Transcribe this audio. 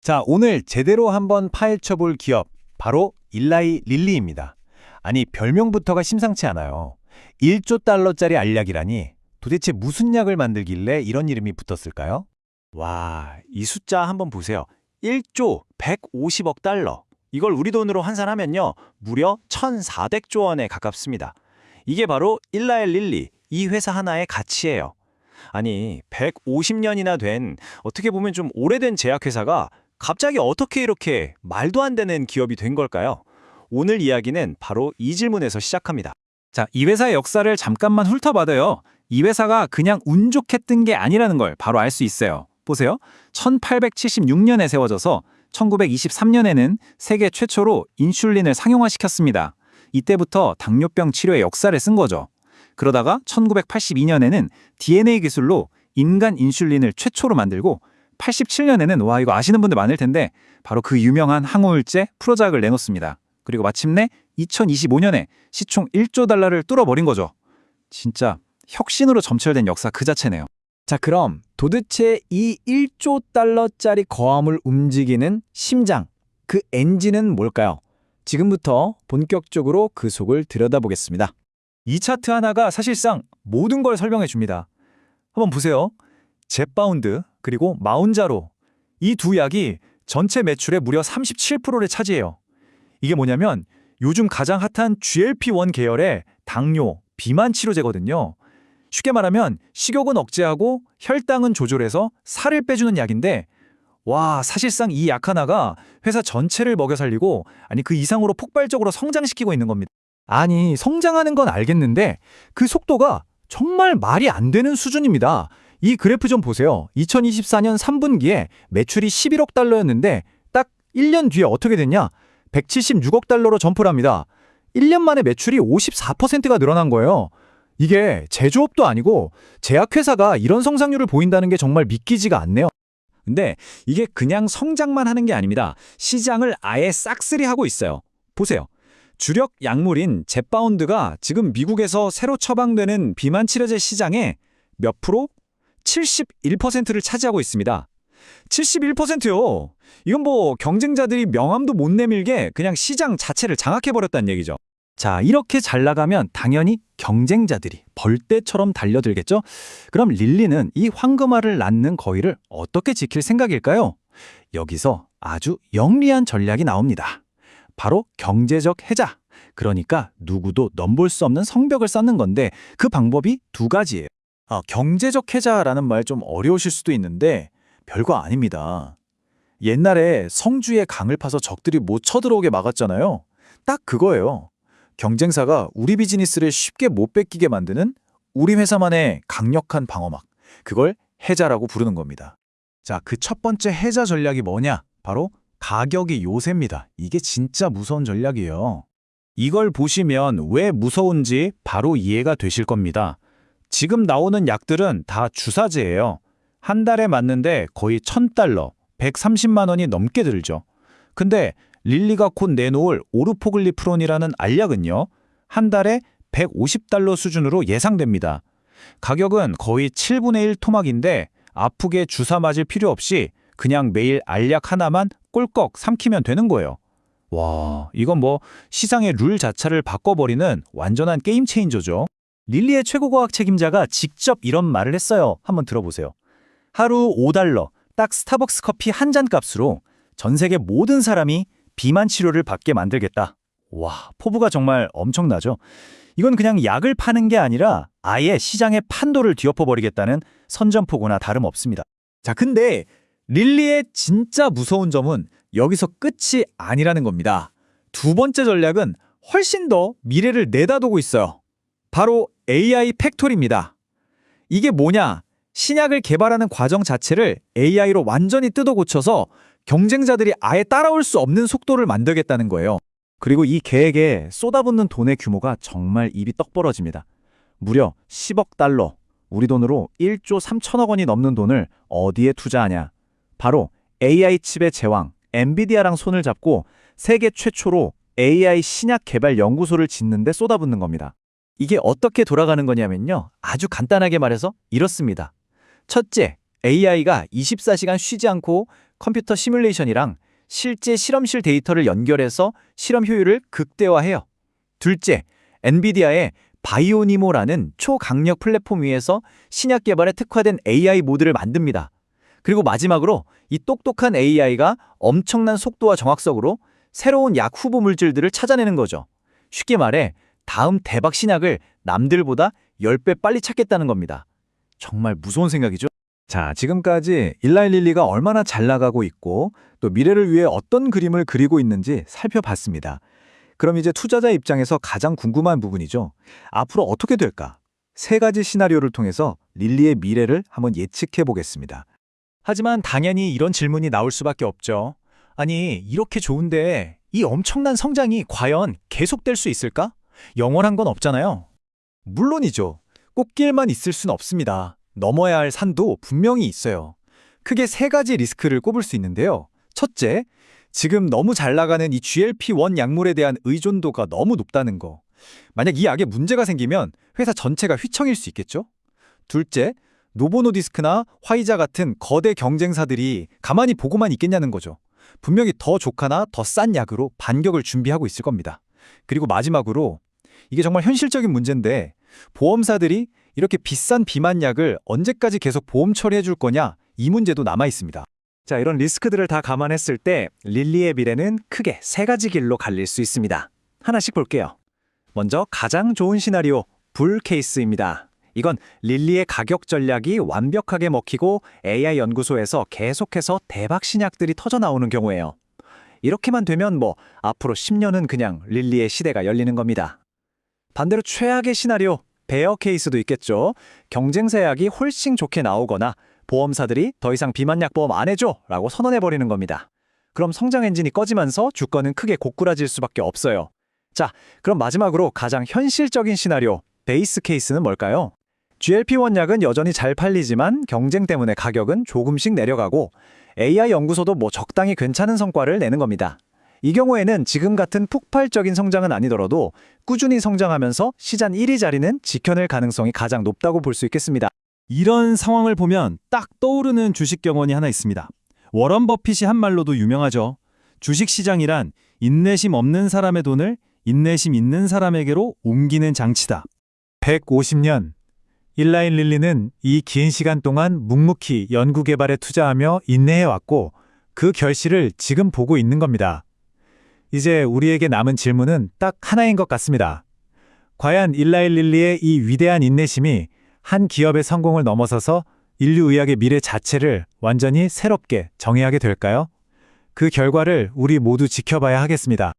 자, 오늘 제대로 한번 파헤쳐 볼 기업, 바로 일라이 릴리입니다. 아니, 별명부터가 심상치 않아요. 1조 달러짜리 알약이라니 도대체 무슨 약을 만들길래 이런 이름이 붙었을까요? 와, 이 숫자 한번 보세요. 1조 150억 달러. 이걸 우리 돈으로 환산하면요. 무려 1,400조 원에 가깝습니다. 이게 바로 일라엘 릴리, 이 회사 하나의 가치예요. 아니, 150년이나 된 어떻게 보면 좀 오래된 제약회사가 갑자기 어떻게 이렇게 말도 안 되는 기업이 된 걸까요? 오늘 이야기는 바로 이 질문에서 시작합니다. 자, 이 회사의 역사를 잠깐만 훑어봐도요. 이 회사가 그냥 운 좋게 뜬 게 아니라는 걸 바로 알 수 있어요. 보세요. 1876년에 세워져서 1923년에는 세계 최초로 인슐린을 상용화시켰습니다. 이때부터 당뇨병 치료의 역사를 쓴 거죠. 그러다가 1982년에는 DNA 기술로 인간 인슐린을 최초로 만들고 87년에는 와 이거 아시는 분들 많을 텐데 바로 그 유명한 항우울제 프로작을 내놓습니다. 그리고 마침내 2025년에 시총 1조 달러를 뚫어버린 거죠. 진짜 혁신으로 점철된 역사 그 자체네요. 자, 그럼 도대체 이 1조 달러짜리 거함을 움직이는 심장, 그 엔진은 뭘까요? 지금부터 본격적으로 그 속을 들여다보겠습니다. 이 차트 하나가 사실상 모든 걸 설명해 줍니다. 한번 보세요. 젯바운드 그리고 마운자로 이 두 약이 전체 매출의 무려 37%를 차지해요. 이게 뭐냐면 요즘 가장 핫한 GLP-1 계열의 당뇨, 비만 치료제거든요. 쉽게 말하면 식욕은 억제하고 혈당은 조절해서 살을 빼주는 약인데 와 사실상 이 약 하나가 회사 전체를 먹여 살리고 아니 그 이상으로 폭발적으로 성장시키고 있는 겁니다. 아니, 성장하는 건 알겠는데 그 속도가 정말 말이 안 되는 수준입니다. 이 그래프 좀 보세요. 2024년 3분기에 매출이 11억 달러였는데 딱 1년 뒤에 어떻게 됐냐? 176억 달러로 점프를 합니다. 1년 만에 매출이 54%가 늘어난 거예요. 이게 제조업도 아니고 제약회사가 이런 성장률을 보인다는 게 정말 믿기지가 않네요. 근데 이게 그냥 성장만 하는 게 아닙니다. 시장을 아예 싹쓸이 하고 있어요. 보세요. 주력 약물인 젯바운드가 지금 미국에서 새로 처방되는 비만 치료제 시장의 몇 프로? 71%를 차지하고 있습니다. 71%요. 이건 뭐 경쟁자들이 명함도 못 내밀게 그냥 시장 자체를 장악해버렸다는 얘기죠. 자, 이렇게 잘 나가면 당연히 경쟁자들이 벌떼처럼 달려들겠죠? 그럼 릴리는 이 황금알을 낳는 거위를 어떻게 지킬 생각일까요? 여기서 아주 영리한 전략이 나옵니다. 바로 경제적 해자. 그러니까 누구도 넘볼 수 없는 성벽을 쌓는 건데 그 방법이 두 가지예요. 아, 경제적 해자라는 말 좀 어려우실 수도 있는데 별거 아닙니다. 옛날에 성주의 강을 파서 적들이 못 쳐들어오게 막았잖아요. 딱 그거예요. 경쟁사가 우리 비즈니스를 쉽게 못 뺏기게 만드는 우리 회사만의 강력한 방어막. 그걸 해자라고 부르는 겁니다. 자, 그 첫 번째 해자 전략이 뭐냐? 바로 가격이 요새입니다. 이게 진짜 무서운 전략이에요. 이걸 보시면 왜 무서운지 바로 이해가 되실 겁니다. 지금 나오는 약들은 다 주사제예요. 한 달에 맞는데 거의 1000달러, 130만 원이 넘게 들죠. 근데 릴리가 곧 내놓을 오르포글리프론이라는 알약은요. 한 달에 150달러 수준으로 예상됩니다. 가격은 거의 7분의 1 토막인데 아프게 주사 맞을 필요 없이 그냥 매일 알약 하나만 꼴꺽 삼키면 되는 거예요. 와, 이건 뭐 시장의 룰 자체를 바꿔버리는 완전한 게임 체인저죠. 릴리의 최고과학 책임자가 직접 이런 말을 했어요. 한번 들어보세요. 하루 5달러, 딱 스타벅스 커피 한 잔 값으로 전 세계 모든 사람이 비만 치료를 받게 만들겠다. 와, 포부가 정말 엄청나죠? 이건 그냥 약을 파는 게 아니라 아예 시장의 판도를 뒤엎어버리겠다는 선전포고나 다름없습니다. 자, 근데 릴리의 진짜 무서운 점은 여기서 끝이 아니라는 겁니다. 두 번째 전략은 훨씬 더 미래를 내다보고 있어요. 바로 AI 팩토리입니다. 이게 뭐냐? 신약을 개발하는 과정 자체를 AI로 완전히 뜯어 고쳐서 경쟁자들이 아예 따라올 수 없는 속도를 만들겠다는 거예요. 그리고 이 계획에 쏟아붓는 돈의 규모가 정말 입이 떡 벌어집니다. 무려 10억 달러, 우리 돈으로 1조 3천억 원이 넘는 돈을 어디에 투자하냐? 바로 AI 칩의 제왕, 엔비디아랑 손을 잡고 세계 최초로 AI 신약 개발 연구소를 짓는 데 쏟아붓는 겁니다. 이게 어떻게 돌아가는 거냐면요. 아주 간단하게 말해서 이렇습니다. 첫째, AI가 24시간 쉬지 않고 컴퓨터 시뮬레이션이랑 실제 실험실 데이터를 연결해서 실험 효율을 극대화해요. 둘째, 엔비디아의 바이오니모라는 초강력 플랫폼 위에서 신약 개발에 특화된 AI 모드를 만듭니다. 그리고 마지막으로 이 똑똑한 AI가 엄청난 속도와 정확성으로 새로운 약 후보 물질들을 찾아내는 거죠. 쉽게 말해 다음 대박 신약을 남들보다 10배 빨리 찾겠다는 겁니다. 정말 무서운 생각이죠. 자, 지금까지 일라일릴리가 얼마나 잘 나가고 있고 또 미래를 위해 어떤 그림을 그리고 있는지 살펴봤습니다. 그럼 이제 투자자 입장에서 가장 궁금한 부분이죠. 앞으로 어떻게 될까? 세 가지 시나리오를 통해서 릴리의 미래를 한번 예측해 보겠습니다. 하지만 당연히 이런 질문이 나올 수밖에 없죠. 아니, 이렇게 좋은데 이 엄청난 성장이 과연 계속될 수 있을까? 영원한 건 없잖아요. 물론이죠. 꽃길만 있을 순 없습니다. 넘어야 할 산도 분명히 있어요. 크게 세 가지 리스크를 꼽을 수 있는데요. 첫째, 지금 너무 잘 나가는 이 GLP-1 약물에 대한 의존도가 너무 높다는 거. 만약 이 약에 문제가 생기면 회사 전체가 휘청일 수 있겠죠? 둘째, 노보노디스크나 화이자 같은 거대 경쟁사들이 가만히 보고만 있겠냐는 거죠. 분명히 더 좋거나 더 싼 약으로 반격을 준비하고 있을 겁니다. 그리고 마지막으로 이게 정말 현실적인 문제인데 보험사들이 이렇게 비싼 비만 약을 언제까지 계속 보험 처리해 줄 거냐 이 문제도 남아 있습니다. 자, 이런 리스크들을 다 감안했을 때 릴리의 미래는 크게 세 가지 길로 갈릴 수 있습니다. 하나씩 볼게요. 먼저 가장 좋은 시나리오, 불 케이스입니다. 이건 릴리의 가격 전략이 완벽하게 먹히고 AI 연구소에서 계속해서 대박 신약들이 터져 나오는 경우예요. 이렇게만 되면 뭐 앞으로 10년은 그냥 릴리의 시대가 열리는 겁니다. 반대로 최악의 시나리오, 베어 케이스도 있겠죠. 경쟁사 약이 훨씬 좋게 나오거나 보험사들이 더 이상 비만약 보험 안 해줘 라고 선언해버리는 겁니다. 그럼 성장 엔진이 꺼지면서 주가는 크게 고꾸라질 수밖에 없어요. 자, 그럼 마지막으로 가장 현실적인 시나리오, 베이스 케이스는 뭘까요? GLP-1 약은 여전히 잘 팔리지만 경쟁 때문에 가격은 조금씩 내려가고 AI 연구소도 뭐 적당히 괜찮은 성과를 내는 겁니다. 이 경우에는 지금 같은 폭발적인 성장은 아니더라도 꾸준히 성장하면서 시장 1위 자리는 지켜낼 가능성이 가장 높다고 볼 수 있겠습니다. 이런 상황을 보면 딱 떠오르는 주식 경원이 하나 있습니다. 워런 버핏이 한 말로도 유명하죠. 주식 시장이란 인내심 없는 사람의 돈을 인내심 있는 사람에게로 옮기는 장치다. 150년 일라인 릴리는 이 긴 시간 동안 묵묵히 연구 개발에 투자하며 인내해 왔고 그 결실을 지금 보고 있는 겁니다. 이제 우리에게 남은 질문은 딱 하나인 것 같습니다. 과연 일라인 릴리의 이 위대한 인내심이 한 기업의 성공을 넘어서서 인류 의학의 미래 자체를 완전히 새롭게 정의하게 될까요? 그 결과를 우리 모두 지켜봐야 하겠습니다.